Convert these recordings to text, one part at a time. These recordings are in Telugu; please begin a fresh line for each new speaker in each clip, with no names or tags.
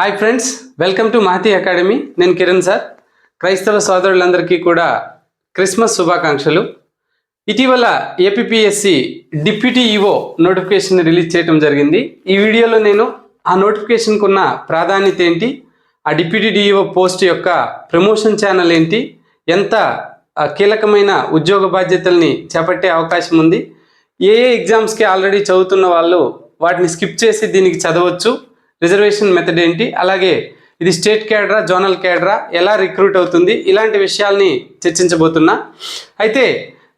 Hi friends welcome to Mahati academy నేను కిరణ్ సార్. క్రైస్తవ సోదరులందరికీ కూడా క్రిస్మస్ శుభాకాంక్షలు. ఇటీవల APSC deputy EO notification release చేయడం జరిగింది. ఈ వీడియోలో నేను ఆ నోటిఫికేషన్కు ఉన్న ప్రాధాన్యత ఏంటి? ఆ డిప్యూటీ డిఈఓ పోస్ట్ యొక్క ప్రమోషన్ ఛానల్ ఏంటి? ఎంత కీలకమైన ఉద్యోగ బాధ్యతల్ని చేపట్టే అవకాశం ఉంది? ఏ ఏ ఎగ్జామ్స్కి ఆల్రెడీ చదువుతున్న వాళ్ళు వాటిని స్కిప్ చేసి దీనికి చదవచ్చు. రిజర్వేషన్ మెథడ్ ఏంటి? అలాగే ఇది స్టేట్ క్యాడరా జోనల్ క్యాడరా ఎలా రిక్రూట్ అవుతుంది? ఇలాంటి విషయాల్ని చర్చించబోతున్నా. అయితే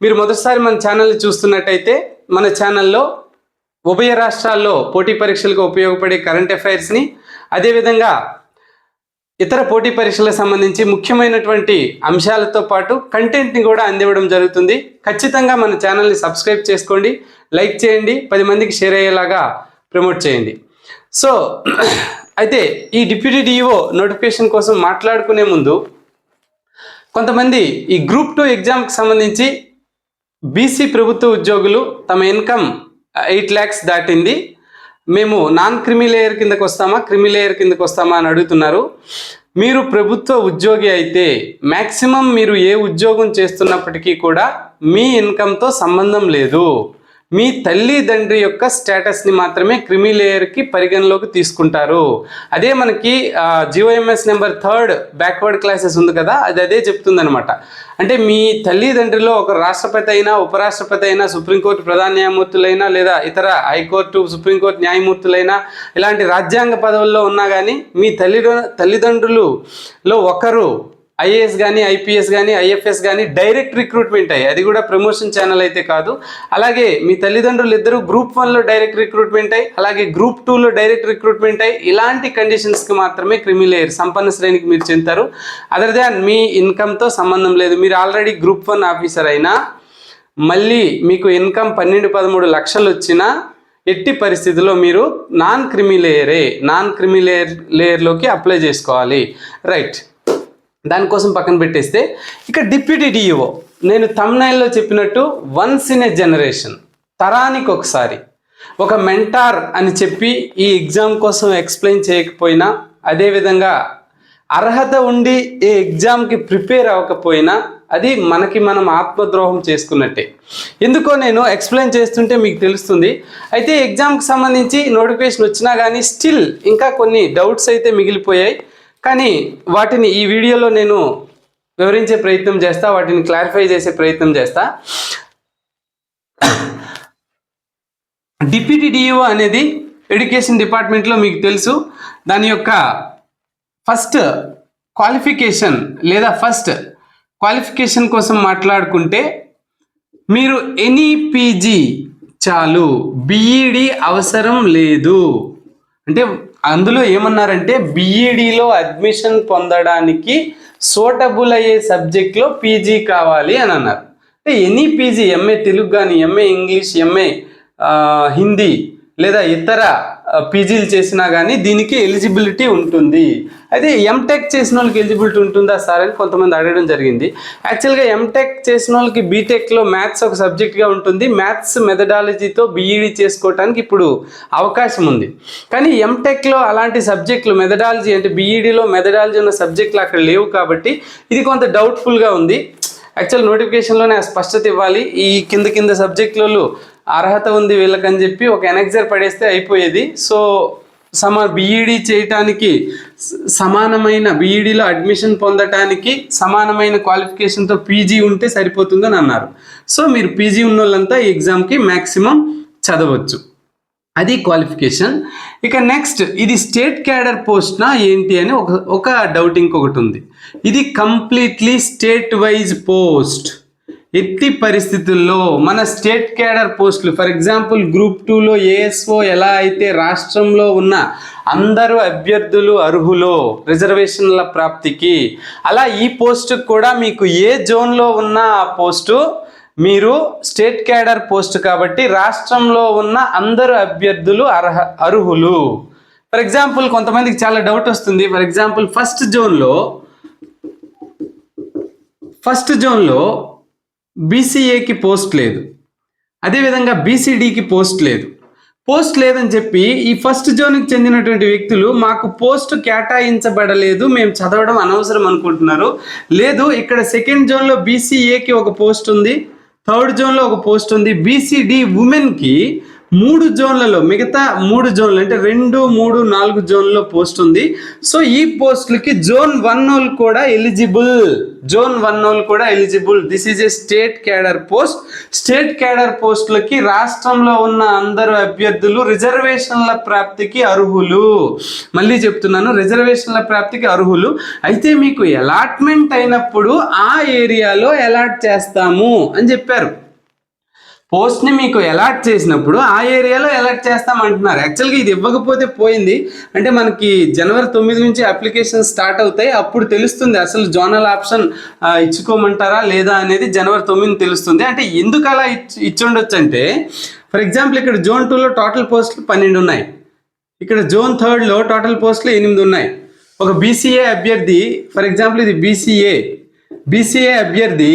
మీరు మొదటిసారి మన ఛానల్ని చూస్తున్నట్టయితే మన ఛానల్లో ఉభయ రాష్ట్రాల్లో పోటీ పరీక్షలకు ఉపయోగపడే కరెంట్ అఫైర్స్ని అదేవిధంగా ఇతర పోటీ పరీక్షలకు సంబంధించి ముఖ్యమైనటువంటి అంశాలతో పాటు కంటెంట్ని కూడా అందివ్వడం జరుగుతుంది. ఖచ్చితంగా మన ఛానల్ని సబ్స్క్రైబ్ చేసుకోండి లైక్ చేయండి పది మందికి షేర్ అయ్యేలాగా ప్రమోట్ చేయండి. సో అయితే ఈ డిప్యూటీ డిఈఓ నోటిఫికేషన్ కోసం మాట్లాడుకునే ముందు కొంతమంది ఈ గ్రూప్ టూ ఎగ్జామ్కి సంబంధించి బీసీ ప్రభుత్వ ఉద్యోగులు తమ ఇన్కమ్ ఎయిట్ ల్యాక్స్ దాటింది. మేము నాన్ క్రిమి లేయర్ కిందకు వస్తామా? క్రిమి లేయర్ కిందకు వస్తామా అని అడుగుతున్నారు. మీరు ప్రభుత్వ ఉద్యోగి అయితే మ్యాక్సిమం మీరు ఏ ఉద్యోగం చేస్తున్నప్పటికీ కూడా మీ ఇన్కమ్తో సంబంధం లేదు. మీ తల్లిదండ్రి యొక్క స్టేటస్ని మాత్రమే క్రిమి లేయర్కి పరిగణలోకి తీసుకుంటారు. అదే మనకి GOMS number third backward classes ఉంది కదా అది అదే చెప్తుందనమాట అంటే మీ తల్లిదండ్రిలో ఒక రాష్ట్రపతి అయినా ఉపరాష్ట్రపతి అయినా సుప్రీంకోర్టు ప్రధాన న్యాయమూర్తులైనా లేదా ఇతర హైకోర్టు సుప్రీంకోర్టు న్యాయమూర్తులైనా ఇలాంటి రాజ్యాంగ పదవుల్లో ఉన్నా కానీ మీ తల్లి తల్లిదండ్రులలో ఒకరు ఐఏఎస్ కానీ ఐపీఎస్ కానీ ఐఎఫ్ఎస్ కానీ డైరెక్ట్ రిక్రూట్మెంట్ అయ్యి అది కూడా ప్రమోషన్ ఛానల్ అయితే కాదు. అలాగే మీ తల్లిదండ్రులు ఇద్దరు గ్రూప్ వన్లో డైరెక్ట్ రిక్రూట్మెంట్ అయ్యి అలాగే గ్రూప్ టూలో డైరెక్ట్ రిక్రూట్మెంట్ అయ్యి ఇలాంటి కండిషన్స్కి మాత్రమే క్రిమిలేయర్. సంపన్న శ్రేణికి మీరు చెందుతారు. అదర్ దాన్ మీ ఇన్కమ్తో సంబంధం లేదు. మీరు ఆల్రెడీ గ్రూప్ వన్ ఆఫీసర్ అయినా మళ్ళీ మీకు ఇన్కమ్ పన్నెండు పదమూడు లక్షలు వచ్చినా ఎట్టి పరిస్థితిలో మీరు నాన్ క్రిమి లేయరే నాన్ క్రిమి లేయర్ లేయర్లోకి అప్లై చేసుకోవాలి. రైట్. దానికోసం పక్కన పెట్టేస్తే ఇక డిప్యూటీ డిఈఓ నేను తమ్నైల్లో చెప్పినట్టు వన్స్ ఇన్ ఎ జనరేషన్ తరానికి ఒకసారి. ఒక మెంటార్ అని చెప్పి ఈ ఎగ్జామ్ కోసం ఎక్స్ప్లెయిన్ చేయకపోయినా అదేవిధంగా అర్హత ఉండి ఈ ఎగ్జామ్కి ప్రిపేర్ అవ్వకపోయినా అది మనకి మనం ఆత్మద్రోహం చేసుకున్నట్టే. ఎందుకో నేను ఎక్స్ప్లెయిన్ చేస్తుంటే మీకు తెలుస్తుంది. అయితే ఎగ్జామ్కి సంబంధించి నోటిఫికేషన్ వచ్చినా కానీ స్టిల్ ఇంకా కొన్ని డౌట్స్ అయితే మిగిలిపోయాయి. కానీ వాటిని ఈ వీడియోలో నేను వివరించే ప్రయత్నం చేస్తా వాటిని క్లారిఫై చేసే ప్రయత్నం చేస్తా. డిప్యూటీ డిఈఓ అనేది ఎడ్యుకేషన్ డిపార్ట్మెంట్లో మీకు తెలుసు. దాని యొక్క ఫస్ట్ క్వాలిఫికేషన్ లేదా ఫస్ట్ క్వాలిఫికేషన్ కోసం మాట్లాడుకుంటే మీరు ఎనీ పీజీ చాలు. బీఈడి అవసరం లేదు. అంటే అందులో ఏమన్నారంటే బీఈడిలో అడ్మిషన్ పొందడానికి సూటబుల్ అయ్యే సబ్జెక్ట్లో పీజీ కావాలి అని అన్నారు. అంటే ఎనీ పీజీ ఎంఏ తెలుగు కానీ ఎంఏ ఇంగ్లీష్ ఎంఏ హిందీ లేదా ఇతర పీజీలు చేసినా కానీ దీనికి ఎలిజిబిలిటీ ఉంటుంది. అయితే ఎంటెక్ చేసిన వాళ్ళకి ఎలిజిబిలిటీ ఉంటుందా సార్ అని కొంతమంది అడగడం జరిగింది. యాక్చువల్గా ఎంటెక్ చేసిన వాళ్ళకి బీటెక్లో మ్యాథ్స్ ఒక సబ్జెక్ట్గా ఉంటుంది. మ్యాథ్స్ మెథడాలజీతో బీఈడి చేసుకోవడానికి ఇప్పుడు అవకాశం ఉంది. కానీ ఎంటెక్లో అలాంటి సబ్జెక్టులు మెథడాలజీ అంటే బీఈడిలో మెథడాలజీ ఉన్న సబ్జెక్టులు అక్కడ లేవు కాబట్టి ఇది కొంత డౌట్ఫుల్గా ఉంది. యాక్చువల్ నోటిఫికేషన్లోనే ఆ స్పష్టత ఇవ్వాలి. ఈ కింద కింద సబ్జెక్టులలో అర్హత ఉంది వీళ్ళకని చెప్పి ఒక ఎనెక్జర్ పడేస్తే అయిపోయేది. సో సమా బీఈడి చేయటానికి సమానమైన బీఈడిలో అడ్మిషన్ పొందటానికి సమానమైన క్వాలిఫికేషన్తో పీజీ ఉంటే సరిపోతుందని అన్నారు. సో మీరు పీజీ ఉన్న వాళ్ళంతా ఈ ఎగ్జామ్కి మ్యాక్సిమం చదవచ్చు. అది క్వాలిఫికేషన్. ఇక నెక్స్ట్ ఇది స్టేట్ క్యాడర్ పోస్ట్నా ఏంటి అని ఒక ఒక డౌట్ ఇంకొకటి ఉంది. ఇది కంప్లీట్లీ స్టేట్ వైజ్ పోస్ట్. ఎట్టి పరిస్థితుల్లో మన స్టేట్ క్యాడర్ పోస్టులు ఫర్ ఎగ్జాంపుల్ గ్రూప్ టూలో ఏఎస్ఓ ఎలా అయితే రాష్ట్రంలో ఉన్న అందరూ అభ్యర్థులు అర్హులు రిజర్వేషన్ల ప్రాప్తికి అలా ఈ పోస్టు కూడా మీకు ఏ జోన్లో ఉన్న ఆ పోస్టు? మీరు స్టేట్ క్యాడర్ పోస్ట్ కాబట్టి రాష్ట్రంలో ఉన్న అందరు అభ్యర్థులు అర్హ అర్హులు. ఫర్ ఎగ్జాంపుల్ కొంతమందికి చాలా డౌట్ వస్తుంది. ఫర్ ఎగ్జాంపుల్ ఫస్ట్ జోన్లో ఫస్ట్ జోన్లో బీసీఏకి పోస్ట్ లేదు. అదేవిధంగా బీసీడీకి పోస్ట్ లేదు. పోస్ట్ లేదని చెప్పి ఈ ఫస్ట్ జోన్కి చెందినటువంటి వ్యక్తులు మాకు పోస్ట్ కేటాయించబడలేదు మేము చదవడం అనవసరం అనుకుంటున్నారు. లేదు ఇక్కడ సెకండ్ జోన్లో బీసీఏకి ఒక పోస్ట్ ఉంది థర్డ్ జోన్లో ఒక పోస్ట్ ఉంది. బీసీడీ ఉమెన్కి మూడు జోన్లలో మిగతా మూడు జోన్లు అంటే రెండు మూడు నాలుగు జోన్లో పోస్ట్ ఉంది. సో ఈ పోస్టులకి జోన్ వన్ వాళ్ళు కూడా ఎలిజిబుల్. జోన్ వన్ వాళ్ళు కూడా eligible. This is a state cadre post state cadre పోస్టులకి రాష్ట్రంలో ఉన్న అందరు అభ్యర్థులు రిజర్వేషన్ల ప్రాప్తికి అర్హులు. మళ్ళీ చెప్తున్నాను రిజర్వేషన్ల ప్రాప్తికి అర్హులు. అయితే మీకు అలాట్మెంట్ అయినప్పుడు ఆ ఏరియాలో అలాట్ చేస్తాము అని చెప్పారు. పోస్ట్ని మీకు అలాట్ చేసినప్పుడు ఆ ఏరియాలో అలాట్ చేస్తాం అంటున్నారు యాక్చువల్గా ఇది ఇవ్వకపోతే పోయింది. అంటే మనకి జనవరి తొమ్మిది నుంచి అప్లికేషన్ స్టార్ట్ అవుతాయి. అప్పుడు తెలుస్తుంది అసలు జోనల్ ఆప్షన్ ఇచ్చుకోమంటారా లేదా అనేది జనవరి తొమ్మిది తెలుస్తుంది. అంటే ఎందుకు అలా ఇచ్చి ఇచ్చుండొచ్చు అంటే ఫర్ ఎగ్జాంపుల్ ఇక్కడ జోన్ టూలో టోటల్ పోస్టులు పన్నెండు ఉన్నాయి. ఇక్కడ జోన్ థర్డ్లో టోటల్ పోస్టులు ఎనిమిది ఉన్నాయి. ఒక బీసీఏ అభ్యర్థి ఫర్ ఎగ్జాంపుల్ ఇది బీసీఏ బీసీఏ అభ్యర్థి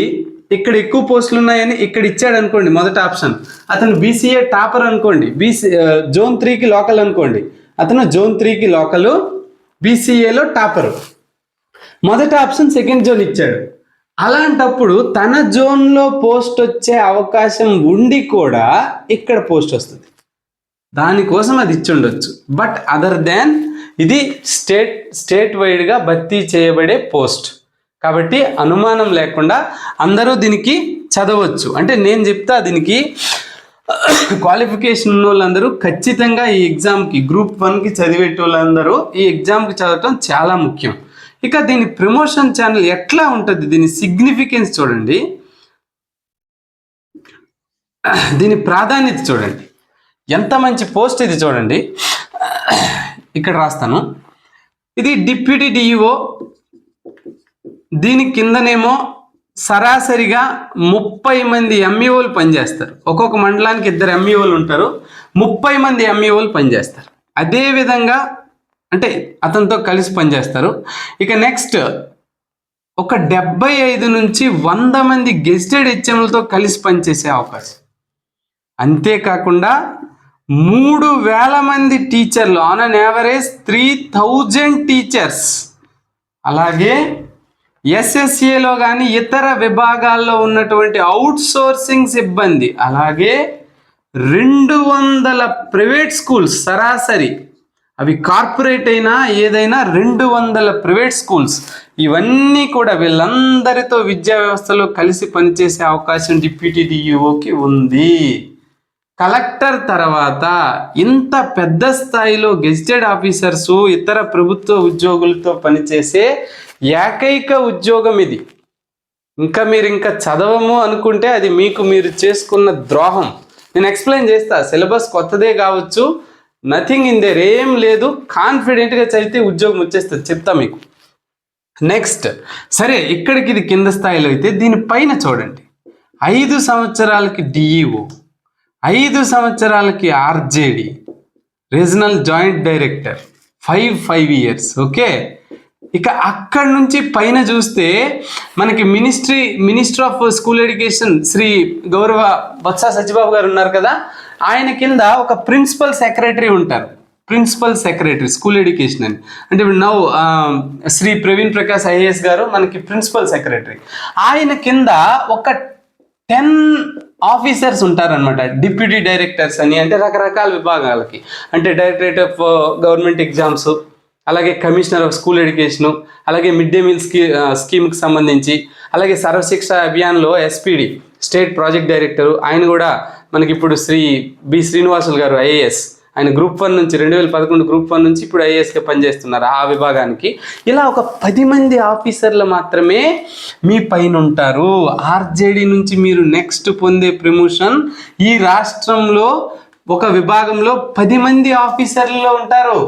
ఇక్కడ ఎక్కువ పోస్టులు ఉన్నాయని ఇక్కడ ఇచ్చాడు అనుకోండి మొదటి ఆప్షన్. అతను బీసీఏ టాపర్ అనుకోండి బీసీ జోన్ త్రీకి లోకల్ అనుకోండి. అతను జోన్ త్రీకి లోకల్ బీసీఏలో టాపరు. మొదటి ఆప్షన్ సెకండ్ జోన్ ఇచ్చాడు. అలాంటప్పుడు తన జోన్లో పోస్ట్ వచ్చే అవకాశం ఉండి కూడా ఇక్కడ పోస్ట్ వస్తుంది. దానికోసం అది ఇచ్చి ఉండొచ్చు. బట్ అదర్ దాన్ ఇది స్టేట్ స్టేట్ వైడ్గా భర్తీ చేయబడే పోస్ట్. కాబట్టి అనుమానం లేకుండా అందరూ దీనికి చదవచ్చు. అంటే నేను చెప్తా దీనికి క్వాలిఫికేషన్ ఉన్న వాళ్ళందరూ ఖచ్చితంగా ఈ ఎగ్జామ్కి గ్రూప్ వన్కి చదివేట వాళ్ళందరూ ఈ ఎగ్జామ్కి చదవటం చాలా ముఖ్యం. ఇక దీని ప్రమోషన్ ఛానల్ ఎట్లా ఉంటుంది? దీని సిగ్నిఫికెన్స్ చూడండి. దీని ప్రాధాన్యత చూడండి. ఎంత మంచి పోస్ట్ ఇది చూడండి. ఇక్కడ రాస్తాను. ఇది డిప్యూటీ డిఈఓ దీని కిందనేమో సరాసరిగా ముప్పై మంది ఎంఈఓలు పనిచేస్తారు. ఒక్కొక్క మండలానికి ఇద్దరు ఎంఈఓలు ఉంటారు. ముప్పై మంది ఎంఈఓలు పనిచేస్తారు. అదే విధంగా అంటే అతనితో కలిసి పనిచేస్తారు. ఇక నెక్స్ట్ ఒక డెబ్బై ఐదు నుంచి వంద మంది గెస్టెడ్ హెచ్ఎంలతో కలిసి పనిచేసే అవకాశం. అంతేకాకుండా మూడు వేల మంది టీచర్లు on an average three thousand teachers అలాగే ఎస్ఎస్ఏలో కానీ ఇతర విభాగాల్లో ఉన్నటువంటి అవుట్ సోర్సింగ్ సిబ్బంది అలాగే రెండు వందల ప్రైవేట్ స్కూల్స్ సరాసరి అవి కార్పొరేట్ అయినా ఏదైనా రెండు వందల ప్రైవేట్ స్కూల్స్ ఇవన్నీ కూడా వీళ్ళందరితో విద్యా వ్యవస్థలో కలిసి పనిచేసే అవకాశం డిప్యూటీ డిఈఓకి ఉంది. కలెక్టర్ తర్వాత ఇంత పెద్ద స్థాయిలో గెజిటెడ్ ఆఫీసర్స్ ఇతర ప్రభుత్వ ఉద్యోగులతో పనిచేసే ఏకైక ఉద్యోగం ఇది. ఇంకా మీరు ఇంకా చదవము అనుకుంటే అది మీకు మీరు చేసుకున్న ద్రోహం. నేను ఎక్స్ప్లెయిన్ చేస్తా. సిలబస్ కొత్తదే కావచ్చు నథింగ్ ఇన్ దేర్ ఏం లేదు కాన్ఫిడెంట్గా చదివితే ఉద్యోగం వచ్చేస్తుంది. చెప్తా మీకు. నెక్స్ట్ సరే ఇక్కడికి ఇది కింద స్థాయిలో అయితే దీనిపైన చూడండి. ఐదు సంవత్సరాలకి డిఈఓ ఐదు సంవత్సరాలకి RJD regional joint director five five years okay ఇక అక్కడి నుంచి పైన చూస్తే మనకి ministry minister of school education Shri గౌరవ బొత్స సత్యబాబు గారు ఉన్నారు కదా ఆయన కింద ఒక ప్రిన్సిపల్ సెక్రటరీ ఉంటారు. ప్రిన్సిపల్ సెక్రటరీ స్కూల్ ఎడ్యుకేషన్ అని. అంటే నౌ శ్రీ ప్రవీణ్ ప్రకాష్ ఐఏఎస్ గారు మనకి ప్రిన్సిపల్ సెక్రటరీ. ఆయన కింద ఒక టెన్ ఆఫీసర్స్ ఉంటారనమాట డిప్యూటీ డైరెక్టర్స్ అని అంటే రకరకాల విభాగాలకి. అంటే డైరెక్టరేట్ ఆఫ్ గవర్నమెంట్ ఎగ్జామ్స్ అలాగే కమిషనర్ ఆఫ్ స్కూల్ ఎడ్యుకేషను అలాగే మిడ్ డే మీల్ స్కీ స్కీమ్కి సంబంధించి అలాగే సర్వశిక్ష అభియాన్లో ఎస్పీడి స్టేట్ ప్రాజెక్ట్ డైరెక్టరు ఆయన కూడా మనకి ఇప్పుడు శ్రీ బి శ్రీనివాసులు గారు ఐఏఎస్. ఆయన గ్రూప్ వన్ నుంచి రెండు వేల పదకొండు గ్రూప్ వన్ నుంచి ఇప్పుడు ఐఏఎస్గా పనిచేస్తున్నారు ఆ విభాగానికి. ఇలా ఒక పది మంది ఆఫీసర్లు మాత్రమే మీ పైన ఉంటారు ఆర్జేడి నుంచి మీరు నెక్స్ట్ పొందే ప్రమోషన్ ఈ రాష్ట్రంలో ఒక విభాగంలో పది మంది ఆఫీసర్లలో ఉంటారు.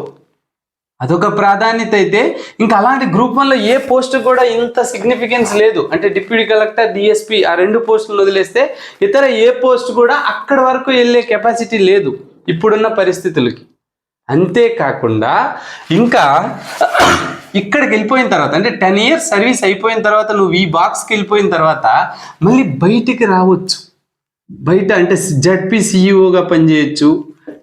అదొక ప్రాధాన్యత అయితే. ఇంకా అలాంటి గ్రూప్ వన్లో ఏ పోస్ట్ కూడా ఇంత సిగ్నిఫికెన్స్ లేదు. అంటే డిప్యూటీ కలెక్టర్ డిఎస్పి ఆ రెండు పోస్టులు వదిలేస్తే ఇతర ఏ పోస్ట్ కూడా అక్కడి వరకు వెళ్ళే కెపాసిటీ లేదు ఇప్పుడున్న పరిస్థితులకి. అంతేకాకుండా ఇంకా ఇక్కడికి వెళ్ళిపోయిన తర్వాత అంటే టెన్ ఇయర్స్ సర్వీస్ అయిపోయిన తర్వాత నువ్వు ఈ బాక్స్కి వెళ్ళిపోయిన తర్వాత మళ్ళీ బయటికి రావచ్చు. బయట అంటే జడ్పీ సిఇఓగా పనిచేయచ్చు.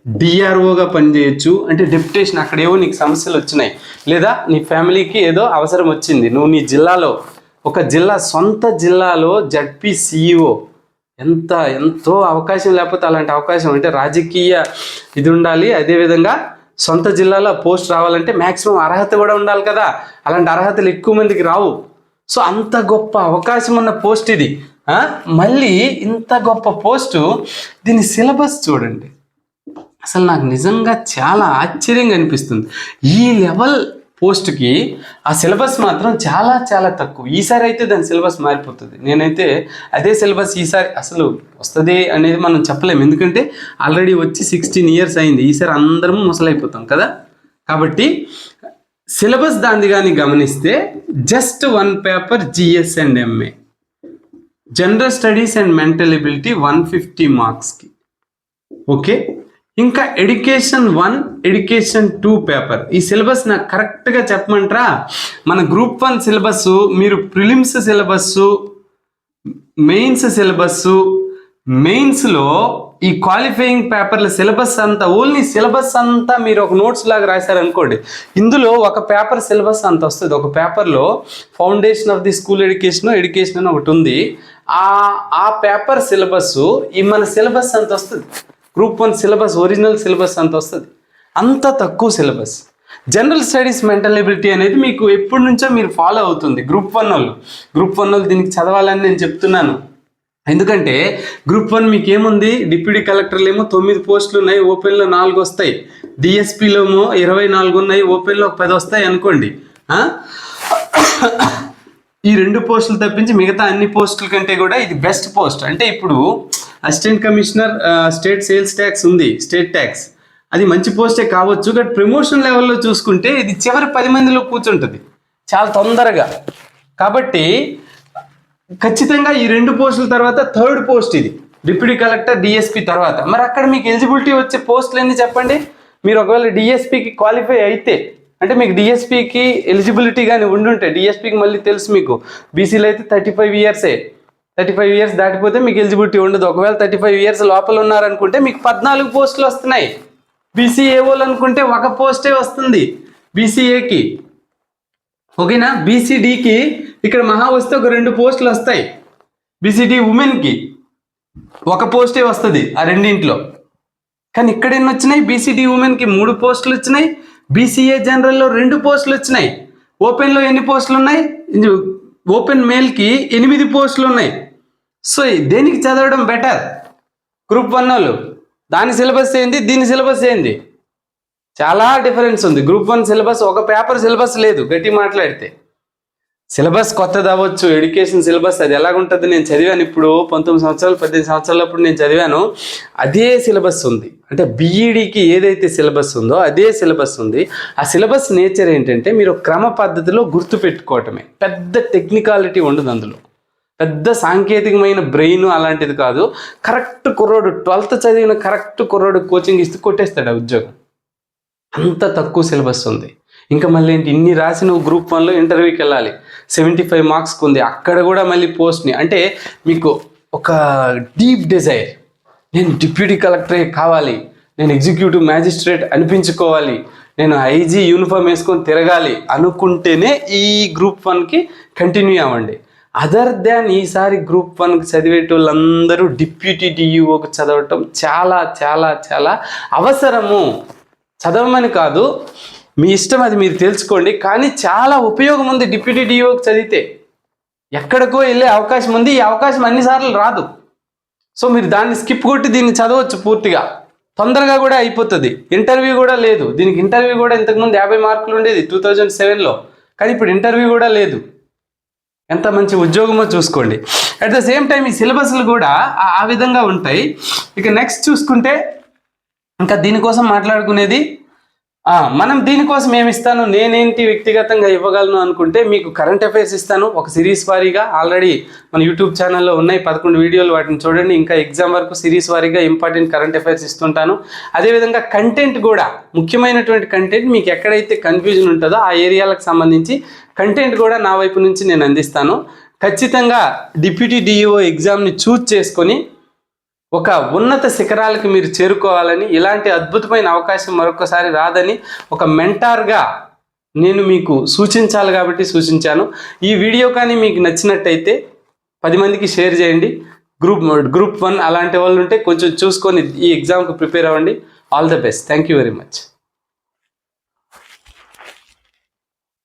డిఆర్ఓగా పనిచేయొచ్చు. అంటే డెప్యుటేషన్ అక్కడ ఏవో నీకు సమస్యలు వచ్చినాయి. లేదా నీ ఫ్యామిలీకి ఏదో అవసరం వచ్చింది. నువ్వు నీ జిల్లాలో ఒక జిల్లా సొంత జిల్లాలో జడ్పీ సిఇఓ ఎంత ఎంతో అవకాశం లేకపోతే అలాంటి అవకాశం. అంటే రాజకీయ ఇది ఉండాలి. అదేవిధంగా సొంత జిల్లాలో పోస్ట్ రావాలంటే మ్యాక్సిమం అర్హత కూడా ఉండాలి కదా. అలాంటి అర్హతలు ఎక్కువ మందికి రావు. సో అంత గొప్ప అవకాశం ఉన్న పోస్ట్ ఇది. మళ్ళీ ఇంత గొప్ప పోస్టు దీని సిలబస్ చూడండి. అసలు నాకు నిజంగా చాలా ఆశ్చర్యంగా అనిపిస్తుంది. ఈ లెవెల్ పోస్ట్కి ఆ సిలబస్ మాత్రం చాలా చాలా తక్కువ. ఈసారి అయితే దాని సిలబస్ మారిపోతుంది. నేనైతే అదే సిలబస్ ఈసారి అసలు వస్తుంది అనేది మనం చెప్పలేము. ఎందుకంటే ఆల్రెడీ వచ్చి సిక్స్టీన్ ఇయర్స్ అయింది. ఈసారి అందరం ముసలైపోతాం కదా. కాబట్టి సిలబస్ దాన్ని కానీ గమనిస్తే just one paper GS and MA general studies and mental ability one fifty మార్క్స్కి ఓకే ఇంకా education one education two paper. ఈ సిలబస్ నాకు కరెక్ట్గా చెప్పమంటారా? మన గ్రూప్ వన్ సిలబస్ మీరు ప్రిలిమ్స్ సిలబస్ మెయిన్స్ సిలబస్ మెయిన్స్లో ఈ క్వాలిఫైయింగ్ పేపర్ల సిలబస్ అంతా ఓన్లీ సిలబస్ అంతా మీరు ఒక నోట్స్ లాగా రాశారనుకోండి ఇందులో ఒక పేపర్ సిలబస్ అంత వస్తుంది. ఒక పేపర్లో foundation of the school education education అని ఒకటి ఉంది. ఆ ఆ పేపర్ సిలబస్ ఈ మన సిలబస్ అంత వస్తుంది. Group one syllabus original syllabus అంత వస్తుంది. అంత తక్కువ syllabus general studies mental ability అనేది మీకు ఎప్పటి నుంచో మీరు ఫాలో అవుతుంది. గ్రూప్ వన్ వాళ్ళు. గ్రూప్ వన్ వాళ్ళు దీనికి చదవాలని నేను చెప్తున్నాను. ఎందుకంటే గ్రూప్ వన్ మీకు ఏముంది డిప్యూటీ కలెక్టర్లు ఏమో తొమ్మిది పోస్టులు ఉన్నాయి ఓపెన్లో నాలుగు వస్తాయి. డిఎస్పీలోమో ఇరవై నాలుగు ఉన్నాయి ఓపెన్లో ఒక పది వస్తాయి అనుకోండి. ఈ రెండు పోస్టులు తప్పించి మిగతా అన్ని పోస్టుల కంటే కూడా ఇది బెస్ట్ పోస్ట్ అంటే ఇప్పుడు assistant commissioner state sales tax ఉంది స్టేట్ ట్యాక్స్. అది మంచి పోస్టే కావచ్చు బట్ ప్రమోషన్ లెవెల్లో చూసుకుంటే ఇది చివరి పది మందిలో కూర్చుంటుంది. చాలా తొందరగా. కాబట్టి ఖచ్చితంగా ఈ రెండు పోస్టుల తర్వాత థర్డ్ పోస్ట్ ఇది. డిప్యూటీ కలెక్టర్ డిఎస్పీ తర్వాత. మరి అక్కడ మీకు ఎలిజిబిలిటీ వచ్చే పోస్టులు ఎన్ని చెప్పండి? మీరు ఒకవేళ డిఎస్పీకి క్వాలిఫై అయితే అంటే మీకు డిఎస్పీకి ఎలిజిబిలిటీ కానీ ఉండుంటే డిఎస్పీకి మళ్ళీ తెలుసు మీకు. బీసీలో అయితే థర్టీ ఫైవ్ ఇయర్సే. థర్టీ ఫైవ్ ఇయర్స్ దాటిపోతే మీకు ఎలిజిబిలిటీ ఉండదు. ఒకవేళ థర్టీ ఫైవ్ ఇయర్స్ లోపల ఉన్నారనుకుంటే మీకు పద్నాలుగు పోస్టులు వస్తున్నాయి. బీసీఏఓలు అనుకుంటే ఒక పోస్టే వస్తుంది బీసీఏకి. ఓకేనా? బీసీడీకి ఇక్కడ మహా వస్తే ఒక రెండు పోస్టులు వస్తాయి. బీసీడీ ఉమెన్కి ఒక పోస్టే వస్తుంది ఆ రెండింట్లో. కానీ ఇక్కడ ఎన్ని వచ్చినాయి? బీసీడీ ఉమెన్కి మూడు పోస్టులు వచ్చినాయి. బీసీఏ జనరల్లో రెండు పోస్టులు వచ్చినాయి. ఓపెన్లో ఎన్ని పోస్టులు ఉన్నాయి? ఓపెన్ మేల్కి ఎనిమిది పోస్టులు ఉన్నాయి. సో దేనికి చదవడం బెటర్ గ్రూప్ వన్ వాళ్ళు. దాని సిలబస్ ఏంది? దీని సిలబస్ ఏంది? చాలా డిఫరెన్స్ ఉంది. గ్రూప్ వన్ సిలబస్ ఒక పేపర్ సిలబస్ లేదు. గట్టి మాట్లాడితే. సిలబస్ కొత్తది అవ్వచ్చు. ఎడ్యుకేషన్ సిలబస్ అది ఎలాగుంటుంది? నేను చదివాను ఇప్పుడు. పంతొమ్మిది సంవత్సరాలు పద్దెనిమిది సంవత్సరాలప్పుడు నేను చదివాను. అదే సిలబస్ ఉంది. అంటే బీఈడికి ఏదైతే సిలబస్ ఉందో అదే సిలబస్ ఉంది. ఆ సిలబస్ నేచర్ ఏంటంటే మీరు క్రమ పద్ధతిలో గుర్తు పెట్టుకోవటమే పెద్ద టెక్నికాలిటీ ఉండదు అందులో. పెద్ద సాంకేతికమైన బ్రెయిన్ అలాంటిది కాదు. కరెక్ట్ కుర్రోడు ట్వెల్త్ చదివిన కరెక్ట్ కుర్రోడు కోచింగ్ ఇస్తే కొట్టేస్తాడు ఆ ఉద్యోగం. అంత తక్కువ సిలబస్ ఉంది. ఇంకా మళ్ళీ ఏంటి? ఇన్ని రాసి నువ్వు గ్రూప్ వన్లో ఇంటర్వ్యూకి వెళ్ళాలి. సెవెంటీ ఫైవ్ మార్క్స్కి ఉంది. అక్కడ కూడా మళ్ళీ పోస్ట్ని అంటే మీకు ఒక డీప్ డిజైర్ నేను డిప్యూటీ కలెక్టరే కావాలి. నేను ఎగ్జిక్యూటివ్ మ్యాజిస్ట్రేట్ అనిపించుకోవాలి. నేను ఐజీ యూనిఫామ్ వేసుకొని తిరగాలి అనుకుంటేనే ఈ గ్రూప్ వన్కి కంటిన్యూ అవ్వండి. అదర్ దాన్ ఈసారి గ్రూప్ వన్కి చదివేటోళ్ళందరూ డిప్యూటీ డిఈఓకి చదవటం చాలా చాలా చాలా అవసరము. చదవమని కాదు మీ ఇష్టం అది మీరు తెలుసుకోండి కానీ చాలా ఉపయోగం ఉంది డిప్యూటీ డిఓకి చదివితే. ఎక్కడికో వెళ్ళే అవకాశం ఉంది ఈ అవకాశం అన్నిసార్లు రాదు. సో మీరు దాన్ని స్కిప్ కొట్టి దీన్ని చదవచ్చు పూర్తిగా. తొందరగా కూడా అయిపోతుంది. ఇంటర్వ్యూ కూడా లేదు. దీనికి ఇంటర్వ్యూ కూడా ఇంతకుముందు యాభై మార్కులు ఉండేది టూ థౌజండ్ సెవెన్లో కానీ ఇప్పుడు ఇంటర్వ్యూ కూడా లేదు. ఎంత మంచి ఉద్యోగమో చూసుకోండి. అట్ ద సేమ్ టైం ఈ సిలబస్లు కూడా ఆ- విధంగా ఉంటాయి. ఇక నెక్స్ట్ చూసుకుంటే ఇంకా దీనికోసం మాట్లాడుకునేది మనం దీనికోసం ఏమి ఇస్తాను? నేనేంటి వ్యక్తిగతంగా ఇవ్వగలను అనుకుంటే మీకు కరెంట్ అఫైర్స్ ఇస్తాను. ఒక సిరీస్ వారీగా ఆల్రెడీ మన యూట్యూబ్ ఛానల్లో ఉన్నాయి. పదకొండు వీడియోలు వాటిని చూడండి. ఇంకా ఎగ్జామ్ వరకు సిరీస్ వారీగా ఇంపార్టెంట్ కరెంట్ అఫైర్స్ ఇస్తుంటాను. అదేవిధంగా కంటెంట్ కూడా ముఖ్యమైనటువంటి కంటెంట్ మీకు ఎక్కడైతే కన్ఫ్యూజన్ ఉంటుందో ఆ ఏరియాలకు సంబంధించి కంటెంట్ కూడా నా వైపు నుంచి నేను అందిస్తాను. ఖచ్చితంగా డిప్యూటీ డిఈఓ ఎగ్జామ్ని చూజ్ చేసుకొని ఒక ఉన్నత శిఖరాలకు మీరు చేరుకోవాలని ఇలాంటి అద్భుతమైన అవకాశం మరొకసారి రాదని ఒక మెంటార్గా నేను మీకు సూచించాలి కాబట్టి సూచించాను. ఈ వీడియో కానీ మీకు నచ్చినట్టయితే పది మందికి షేర్ చేయండి. గ్రూప్ గ్రూప్ వన్ అలాంటి వాళ్ళు ఉంటే కొంచెం చూసుకొని ఈ ఎగ్జామ్కి ప్రిపేర్ అవ్వండి. All the best thank you very much